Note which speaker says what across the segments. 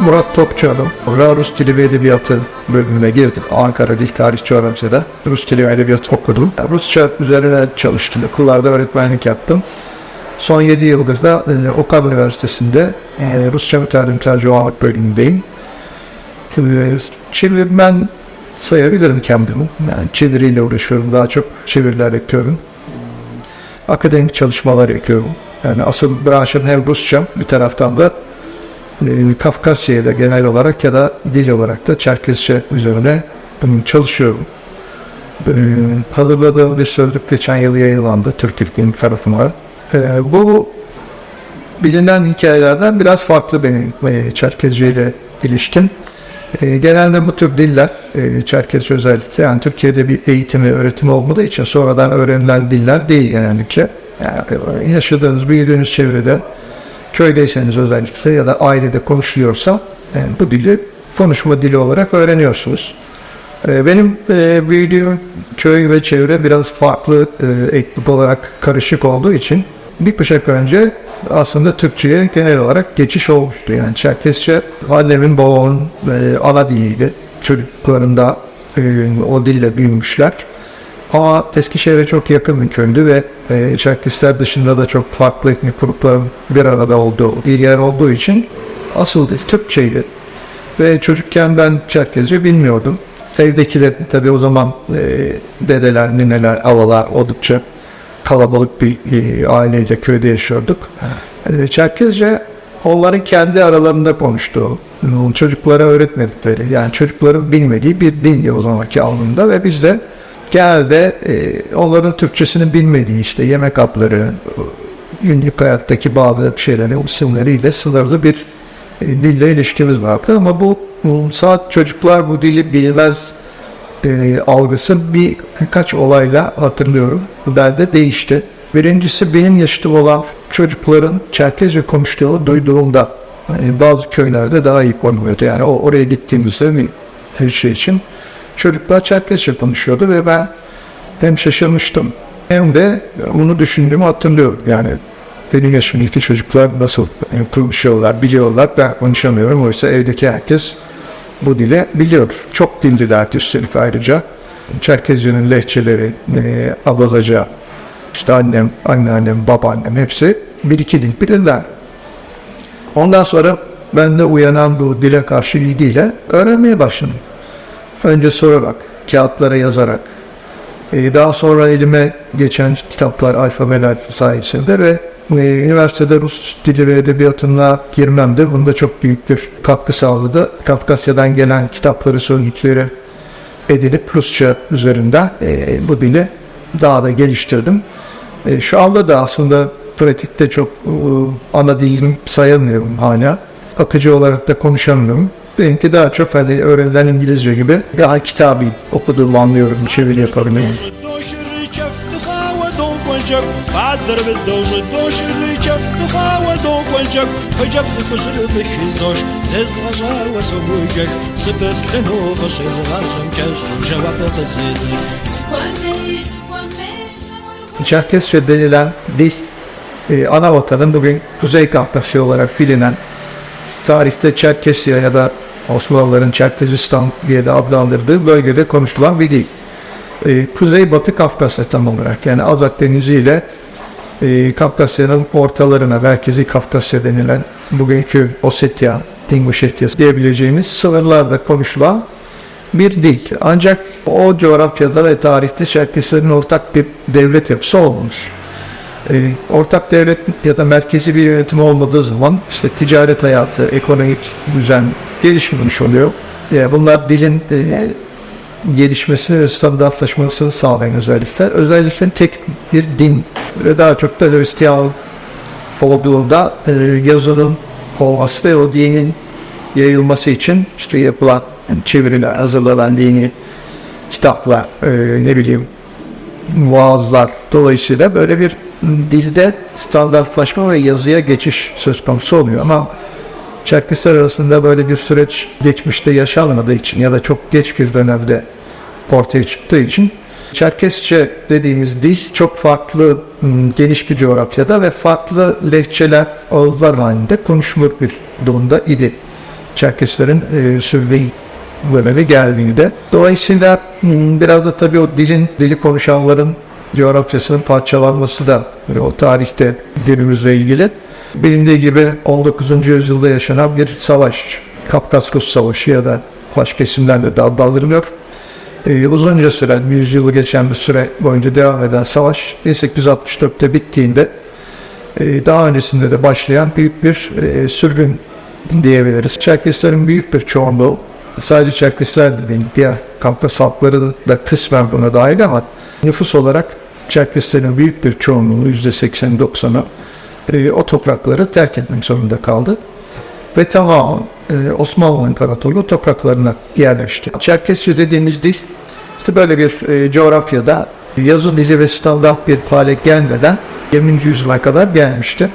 Speaker 1: Murat Topçuoğlu. Sonra Rus Dili ve Edebiyatı bölümüne girdim. Ankara Dil Tarih Coğrafya'da Rus Dili ve Edebiyatı okudum. Rusça üzerine çalıştım. Okullarda öğretmenlik yaptım. Son 7 yıldır da e, Okan Üniversitesi'nde e, Rusça Mütercim Tercümanlık bölümündeyim. E, çevirmen sayabilirim kendimi. Yani çeviriyle uğraşıyorum. Daha çok çeviriler yapıyorum. Akademik çalışmalar yapıyorum. Yani asıl branşım hem Rusça bir taraftan da e, Kafkasya'ya da genel olarak ya da dil olarak da Çerkezce üzerine e, çalışıyorum. E, hazırladığım bir sözlük geçen yıl yayınlandı Türk Dilinin tarafından. E, bu bilinen hikayelerden biraz farklı benim e, Çerkezce ile ilişkin. Genelde bu tür diller, e, Çerkezce özellikle, yani Türkiye'de bir eğitimi, öğretimi olmadığı için sonradan öğrenilen diller değil genellikle. Yani e, yaşadığınız, büyüdüğünüz çevrede, köydeyseniz özellikle ya da ailede konuşuluyorsa, yani bu dili konuşma dili olarak öğreniyorsunuz. E, benim e, büyüdüğüm köy ve çevre biraz farklı e, etnik olarak karışık olduğu için bir kuşak önce aslında Türkçe'ye genel olarak geçiş olmuştu. Yani Çerkesçe annemin babamın e, ana diliydi. Çocuklarında e, o dille büyümüşler. Ama Eskişehir'e çok yakın bir köydü ve e, Çerkesler dışında da çok farklı etnik grupların bir arada olduğu bir yer olduğu için asıl Türkçeydi. Ve çocukken ben Çerkezce bilmiyordum. Evdekiler tabii o zaman e, dedeler, nineler, alalar oldukça kalabalık bir e, aileyle köyde yaşıyorduk. E, Çerkezce onların kendi aralarında konuştuğu, çocuklara öğretmedikleri, yani çocukların bilmediği bir dildi o zamanki anlamda ve biz de genelde e, onların Türkçesini bilmediği işte yemek adları, günlük hayattaki bazı şeylerin isimleriyle sınırlı bir e, dille ilişkimiz vardı ama bu, bu saat çocuklar bu dili bilmez e, algısı bir birkaç olayla hatırlıyorum. Ben de değişti. Birincisi benim yaşıtım olan çocukların Çerkezce konuştuğunu duyduğumda yani bazı köylerde daha iyi konuluyordu. Yani o, oraya gittiğimizde her şey için çocuklar Çerkezce konuşuyordu ve ben hem şaşırmıştım hem de bunu düşündüğümü hatırlıyorum. Yani benim yaşımdaki çocuklar nasıl konuşuyorlar, biliyorlar. Ben konuşamıyorum. Oysa evdeki herkes bu dile biliyor. Çok dilliler üstelik ayrıca. Çerkezce'nin lehçeleri, e, Ablazaca, işte annem, anneannem, babaannem hepsi bir iki dil bilirler. Ondan sonra ben de uyanan bu dile karşı ilgiyle öğrenmeye başladım. Önce sorarak, kağıtlara yazarak, e, daha sonra elime geçen kitaplar, alfabeler sayesinde ve e, üniversitede Rus dili ve edebiyatına girmem de bunda çok büyük bir katkı sağladı. Kafkasya'dan gelen kitapları, sözlükleri edinip Rusça üzerinden e, bu dili daha da geliştirdim. Şu anda da aslında pratikte çok ana dilim sayamıyorum hala. Akıcı olarak da konuşamıyorum. Benimki daha çok hani öğrenilen İngilizce gibi daha kitabı okuduğumu anlıyorum, çeviri yapabiliyorum.
Speaker 2: кончик, фадер
Speaker 1: ведуши, denilen dil, e, ana vatanın bugün Kuzey Kafkasya olarak bilinen tarihte Çerkesya ya da Osmanlıların Çerkezistan diye de adlandırdığı bölgede konuşulan bir dil. E, Kuzey Batı Kafkasya tam olarak yani Azak Denizi ile e, Kafkasya'nın ortalarına merkezi Kafkasya denilen bugünkü Ossetya, Ingushetya diyebileceğimiz sınırlarda konuşulan bir dil. Ancak o coğrafyada ve tarihte Çerkeslerin ortak bir devlet yapısı olmamış. Ee, ortak devlet ya da merkezi bir yönetim olmadığı zaman işte ticaret hayatı, ekonomik düzen gelişmemiş oluyor. Yani bunlar dilin e, gelişmesini ve standartlaşmasını sağlayan özellikler. Özellikle tek bir din ve daha çok da Hristiyan olduğunda e, yazılım olması ve o dinin yayılması için işte yapılan çeviriler, hazırlanan dini kitaplar, e, ne bileyim vaazlar dolayısıyla böyle bir dilde standartlaşma ve yazıya geçiş söz konusu oluyor ama Çerkesler arasında böyle bir süreç geçmişte yaşanmadığı için ya da çok geç bir dönemde ortaya çıktığı için Çerkesçe dediğimiz dil çok farklı m, geniş bir coğrafyada ve farklı lehçeler, ağızlar halinde konuşulur bir durumda idi. Çerkeslerin e, sürdüğü dönemi geldiğinde. Dolayısıyla hmm, biraz da tabii o dilin, dili konuşanların coğrafyasının parçalanması da o tarihte günümüzle ilgili. Bilindiği gibi 19. yüzyılda yaşanan bir savaş, Kafkaskus Savaşı ya da baş kesimlerle de adlandırılıyor. Ee, uzunca süren, bir yüzyılı geçen bir süre boyunca devam eden savaş 1864'te bittiğinde e, daha öncesinde de başlayan büyük bir e, sürgün diyebiliriz. Çerkeslerin büyük bir çoğunluğu, sadece Çerkesler de değil, diğer Kafkas halkları da kısmen buna dahil ama nüfus olarak Çerkeslerin büyük bir çoğunluğu, %80-90'ı e, o toprakları terk etmek zorunda kaldı. Ve tamamı e, Osmanlı İmparatorluğu topraklarına yerleşti. Çerkesçe dediğimiz dil işte böyle bir e, coğrafyada yazı dili ve standart bir hale gelmeden 20. yüzyıla kadar gelmişti.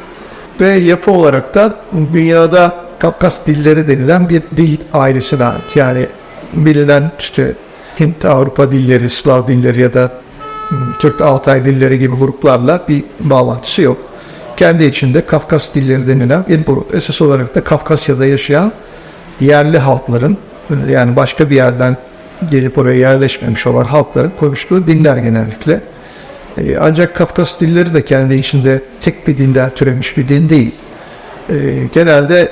Speaker 1: Ve yapı olarak da dünyada Kafkas dilleri denilen bir dil ailesine ait. Yani bilinen işte Hint, Avrupa dilleri, Slav dilleri ya da hmm, Türk Altay dilleri gibi gruplarla bir bağlantısı yok. Kendi içinde Kafkas dilleri denilen bir grup. Esas olarak da Kafkasya'da yaşayan yerli halkların yani başka bir yerden gelip oraya yerleşmemiş olan halkların konuştuğu diller genellikle. E, ancak Kafkas dilleri de kendi içinde tek bir dilden türemiş bir dil değil. E, genelde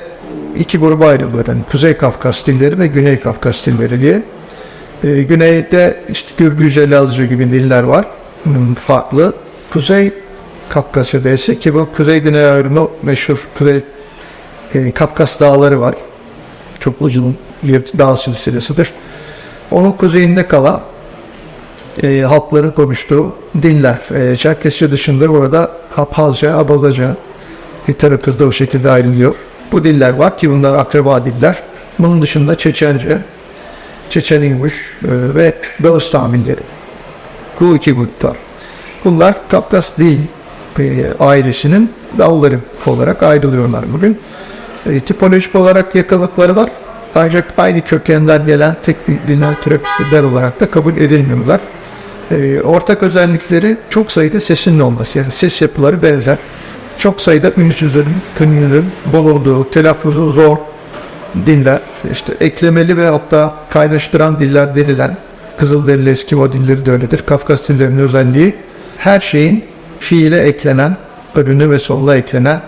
Speaker 1: iki gruba ayrılıyor. Yani Kuzey Kafkas dilleri ve Güney Kafkas dilleri diye. E, güneyde işte Gürgüce, Lazca gibi diller var. Hmm, farklı. Kuzey Kafkasya'da ise ki bu Kuzey ayrımı meşhur Kuzey e, Kafkas dağları var. Çok uzun bir dağ silsilesidir. Onun kuzeyinde kalan e, halkların konuştuğu diller. E, Çerkesçe dışında burada Abhazca, Abazaca literatürde o şekilde ayrılıyor. Bu diller var ki bunlar akraba diller. Bunun dışında Çeçence, Çeçen İngiliz e, ve Dağıstan dilleri. Bu iki grup var. Bunlar Kafkas e, ailesinin dalları olarak ayrılıyorlar bugün. E, tipolojik olarak yakınlıkları var. Ancak aynı kökenden gelen tek bir dinler türevsizler olarak da kabul edilmiyorlar. E, ortak özellikleri çok sayıda sesin olması. Yani ses yapıları benzer. Çok sayıda ünsüzlerin, kınların bol olduğu, telaffuzu zor diller, işte eklemeli ve hatta kaynaştıran diller denilen Kızılderili Eskimo dilleri de öyledir. Kafkas dillerinin özelliği her şeyin fiile eklenen, önüne ve sonuna eklenen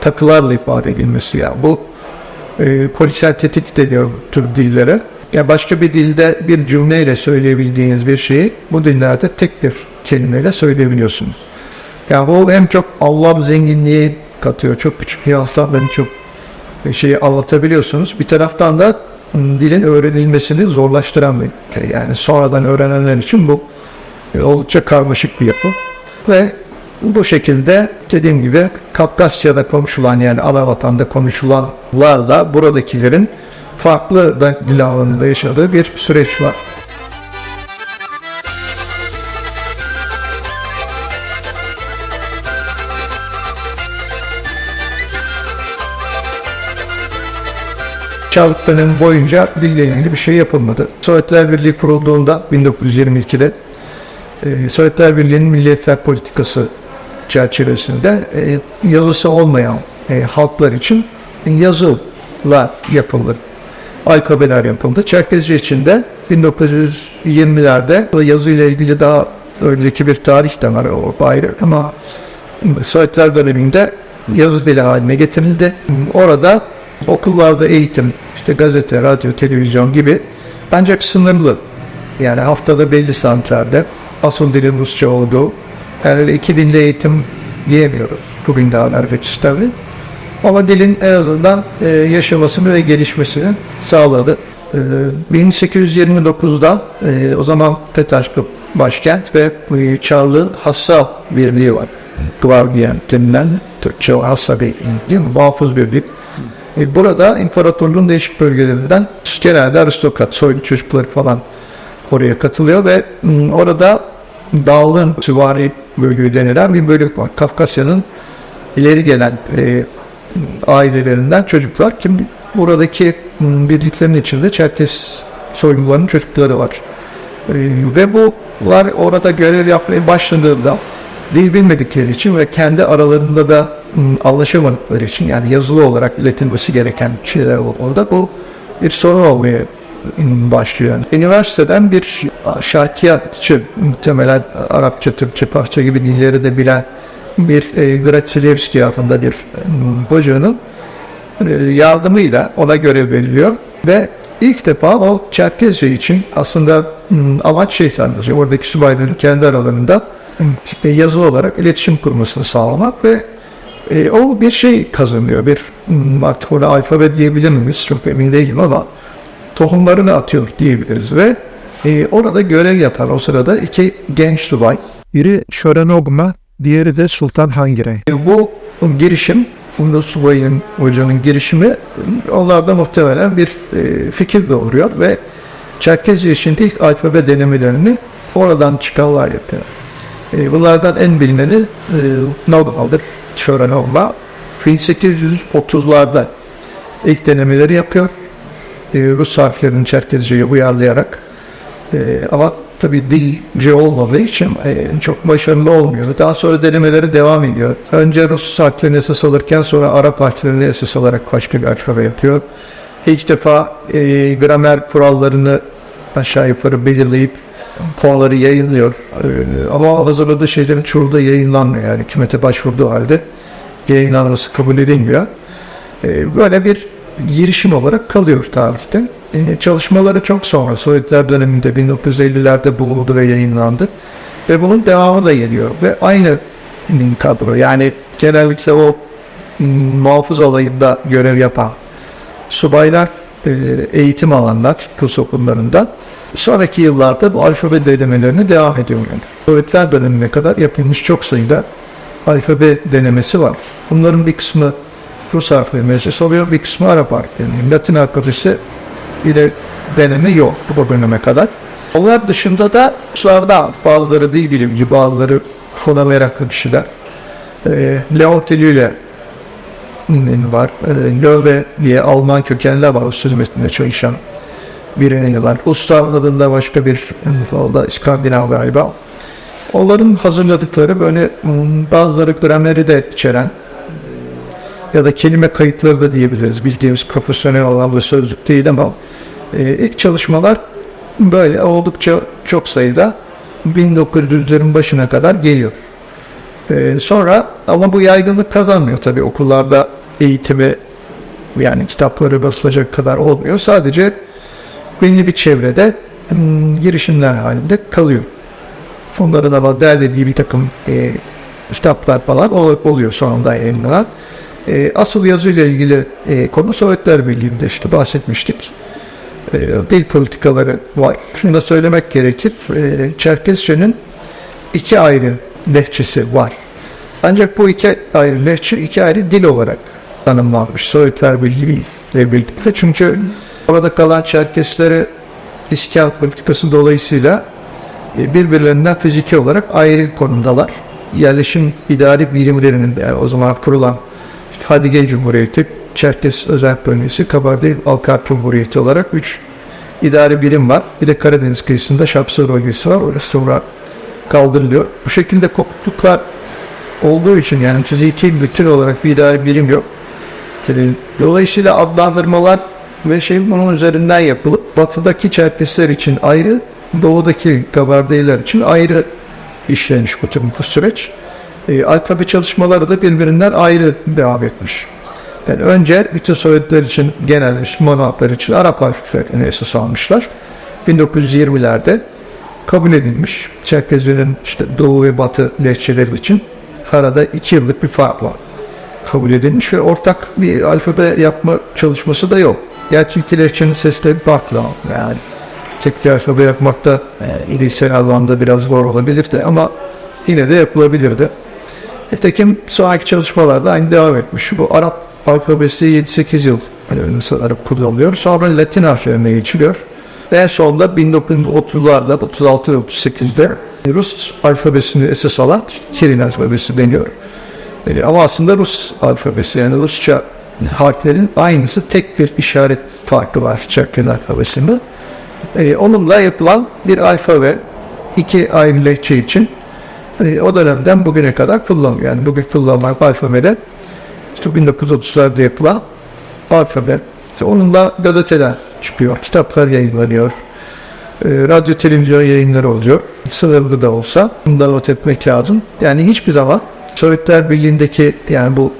Speaker 1: takılarla ifade edilmesi. Yani bu e, polisyal tetik deniyor tür dillere. Yani başka bir dilde bir cümleyle söyleyebildiğiniz bir şeyi bu dillerde tek bir kelimeyle söyleyebiliyorsunuz. Yani bu hem çok anlam zenginliği katıyor. Çok küçük nüanslarla çok şeyi anlatabiliyorsunuz. Bir taraftan da dilin öğrenilmesini zorlaştıran bir şey. Yani sonradan öğrenenler için bu e, oldukça karmaşık bir yapı. Ve bu şekilde dediğim gibi Kafkasya'da konuşulan yani ana vatanda konuşulanlarla buradakilerin farklı da dil alanında yaşadığı bir süreç var. Çağlık dönemi boyunca dille ilgili bir şey yapılmadı. Sovyetler Birliği kurulduğunda 1922'de e, Sovyetler Birliği'nin milliyetler politikası çerçevesinde e, yazısı olmayan e, halklar için yazılar yapılır. Alfabeler yapıldı. Çerkezce için de 1920'lerde yazıyla ilgili daha önceki bir tarih de var o ayrı ama Sovyetler döneminde yazı dili haline getirildi. Orada okullarda eğitim, işte gazete, radyo, televizyon gibi ancak sınırlı. Yani haftada belli saatlerde asıl dilin Rusça olduğu yani iki dilde eğitim diyemiyoruz bugün daha Norveç tabii. Ama dilin en azından e, yaşamasını ve gelişmesini sağladı. E, 1829'da e, o zaman Petersburg başkent ve e, Çarlı Hassa Birliği var. Guardian denilen Türkçe Hassa Birliği değil mi? Muhafız Birliği. E, burada imparatorluğun değişik bölgelerinden genelde aristokrat, soylu çocukları falan oraya katılıyor ve m, orada Dağlı'nın süvari bölüğü denilen bir bölük var. Kafkasya'nın ileri gelen e, ailelerinden çocuklar. Kim buradaki birliklerin içinde Çerkes soylularının çocukları var. E, ve bular orada görev yapmaya başladığında dil bilmedikleri için ve kendi aralarında da anlaşamadıkları için yani yazılı olarak iletilmesi gereken şeyler olduğunda bu bir sorun olmaya başlıyor. Üniversiteden bir şarkiyatçı muhtemelen Arapça, Türkçe, Parça gibi dilleri de bilen bir e, Gratsilevski adında bir ım, hocanın e, yardımıyla ona görev veriliyor ve ilk defa o Çerkezce için aslında amaç şey sadece oradaki subayların kendi aralarında hmm, yazılı olarak iletişim kurmasını sağlamak ve e, o bir şey kazanıyor. Bir artık ona alfabe diyebilir miyiz? Çok emin değilim ama tohumlarını atıyor diyebiliriz ve e, orada görev yapan o sırada iki genç subay
Speaker 3: Biri Şörenogma, diğeri de Sultan Hangirey.
Speaker 1: E, Bu girişim, Funda Subay'ın hocanın girişimi onlarda muhtemelen bir e, fikir doğuruyor ve Çerkezce için ilk alfabe denemelerini oradan çıkanlar yapıyor. E, bunlardan en bilineni e, Nogmal'dır, Şörenogma. 1830'larda ilk denemeleri yapıyor. E, Rus harflerini Çerkezce'ye uyarlayarak e, ama tabii dilce olmadığı için e, çok başarılı olmuyor. Daha sonra denemeleri devam ediyor. Önce Rus harflerini esas alırken sonra Arap harflerini esas alarak başka bir alfabe yapıyor. İlk defa e, gramer kurallarını aşağı yukarı belirleyip puanları yayınlıyor. E, ama hazırladığı şeylerin çoğu da yayınlanmıyor. Yani hükümete başvurduğu halde yayınlanması kabul edilmiyor. Böyle bir girişim olarak kalıyor tarihte. E, çalışmaları çok sonra Sovyetler döneminde 1950'lerde bulundu ve yayınlandı. Ve bunun devamı da geliyor. Ve aynı kadro yani genellikle o m, muhafız olayında görev yapan subaylar, e, eğitim alanlar Rus okullarında sonraki yıllarda bu alfabe denemelerini devam ediyor. Yani. Sovyetler dönemine kadar yapılmış çok sayıda alfabe denemesi var. Bunların bir kısmı Rus harfleri esas alıyor, bir kısmı Arap harfleri. Latin bir de deneme yok bu döneme kadar. Onlar dışında da Ruslarda bazıları değil bilimci, bazıları kona meraklı kişiler. E, Leon ile var. E, Löwe diye Alman kökenli var. Rus hizmetinde çalışan birini var. Ustav adında başka bir o da İskandinav galiba. Onların hazırladıkları böyle hmm, bazıları grameri de içeren ya da kelime kayıtları da diyebiliriz. Bildiğimiz profesyonel bir sözlük değil ama e, ilk çalışmalar böyle oldukça çok sayıda 1900'lerin başına kadar geliyor. E, sonra ama bu yaygınlık kazanmıyor tabii okullarda eğitimi yani kitapları basılacak kadar olmuyor. Sadece belli bir çevrede hmm, girişimler halinde kalıyor. Onların ama derlediği bir takım e, kitaplar falan ol- oluyor sonunda yayınlanan. E, asıl yazıyla ilgili e, konu Sovyetler Birliği'nde işte bahsetmiştik. E, dil politikaları var. Şunu da söylemek gerekir. E, Çerkezce'nin iki ayrı lehçesi var. Ancak bu iki ayrı lehçe iki ayrı dil olarak tanımlanmış Sovyetler Birliği ile birlikte. Çünkü orada kalan Çerkesleri iskan politikası dolayısıyla birbirlerinden fiziki olarak ayrı konumdalar. Yerleşim idari birimlerinin yani o zaman kurulan Hadige Cumhuriyeti, Çerkes Özel Bölgesi, Kabardey-Balkar Cumhuriyeti olarak üç idari birim var. Bir de Karadeniz kıyısında Şapsı bölgesi var. Orası sonra kaldırılıyor. Bu şekilde kopukluklar olduğu için yani fiziki bütün olarak bir idari birim yok. Dolayısıyla adlandırmalar ve şey bunun üzerinden yapılıp batıdaki Çerkesler için ayrı, doğudaki Kabardeyler için ayrı işlenmiş bu tüm bu süreç. E, alfabe çalışmaları da birbirinden ayrı devam etmiş. Yani önce bütün Sovyetler için genel Müslüman halklar için Arap harflerini esas almışlar. 1920'lerde kabul edilmiş. Çerkezlerin işte doğu ve batı lehçeleri için arada iki yıllık bir fark var. Kabul edilmiş ve ortak bir alfabe yapma çalışması da yok. Gerçi iki lehçenin sesleri farklı yani. Tek bir alfabe yapmakta e, ilişsel anlamda biraz zor olabilir de ama yine de yapılabilirdi. Nitekim sonraki çalışmalarda aynı devam etmiş. Bu Arap alfabesi 7-8 yıl yani Arap kullanılıyor. Sonra Latin harflerine geçiliyor. En sonunda 1930'larda, 36 ve 38'de Rus alfabesini esas alan Kirin alfabesi deniyor. Yani ama aslında Rus alfabesi yani Rusça harflerin aynısı tek bir işaret farkı var Çerken alfabesinde. Ee, onunla yapılan bir alfabe iki ayrı lehçe için hani o dönemden bugüne kadar kullanılıyor. Yani bugün kullanılan alfabede işte 1930'larda yapılan alfabe. İşte onunla gazeteler çıkıyor, kitaplar yayınlanıyor. E, radyo televizyon yayınları oluyor. Sınırlı da olsa bundan not etmek lazım. Yani hiçbir zaman Sovyetler Birliği'ndeki yani bu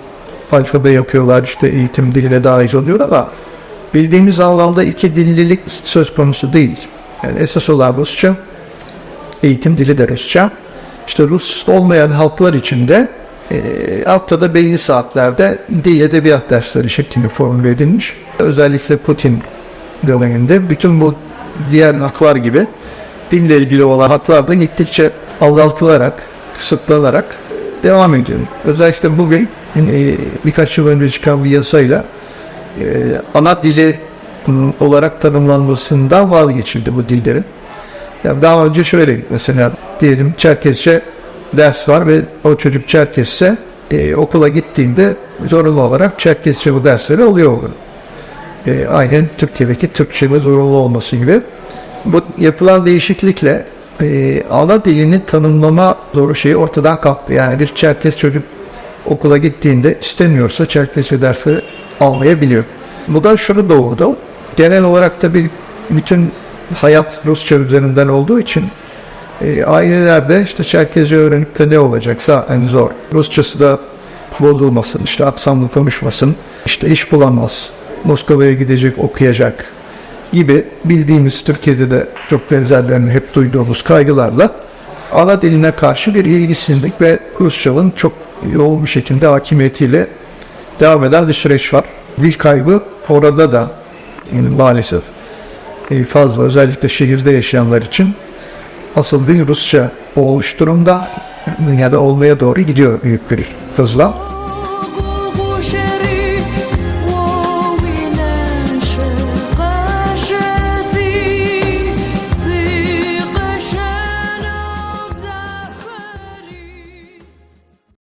Speaker 1: alfabe yapıyorlar işte eğitim diline dahil oluyor ama bildiğimiz anlamda iki dillilik söz konusu değil. Yani esas olan Rusça, eğitim dili de Rusça. İşte Rus olmayan halklar için de e, haftada belli saatlerde dil edebiyat dersleri şeklinde formüle edilmiş. Özellikle Putin döneminde bütün bu diğer haklar gibi dille ilgili olan haklar da gittikçe azaltılarak, kısıtlanarak devam ediyor. Özellikle bugün e, birkaç yıl önce çıkan bir yasayla e, ana dili olarak tanımlanmasından vazgeçildi bu dillerin. Yani daha önce şöyle mesela diyelim Çerkezce ders var ve o çocuk Çerkezse e, okula gittiğinde zorunlu olarak Çerkezce bu dersleri alıyor olur. E, aynen Türkiye'deki Türkçe'nin zorunlu olması gibi. Bu yapılan değişiklikle e, ana dilini tanımlama zoru şeyi ortadan kalktı. Yani bir Çerkez çocuk okula gittiğinde istemiyorsa Çerkezce dersi almayabiliyor. Bu da şunu doğurdu. Genel olarak tabii bütün hayat Rusça üzerinden olduğu için e, ailelerde işte Çerkezce öğrenip de ne olacaksa en zor. Rusçası da bozulmasın, işte aksanlı konuşmasın, işte iş bulamaz, Moskova'ya gidecek, okuyacak gibi bildiğimiz Türkiye'de de çok benzerlerini hep duyduğumuz kaygılarla ana diline karşı bir ilgisizlik ve Rusçanın çok yoğun bir şekilde hakimiyetiyle devam eden bir süreç var. Dil kaybı orada da yani maalesef fazla özellikle şehirde yaşayanlar için asıl dil Rusça olmuş durumda ya da olmaya doğru gidiyor büyük bir hızla.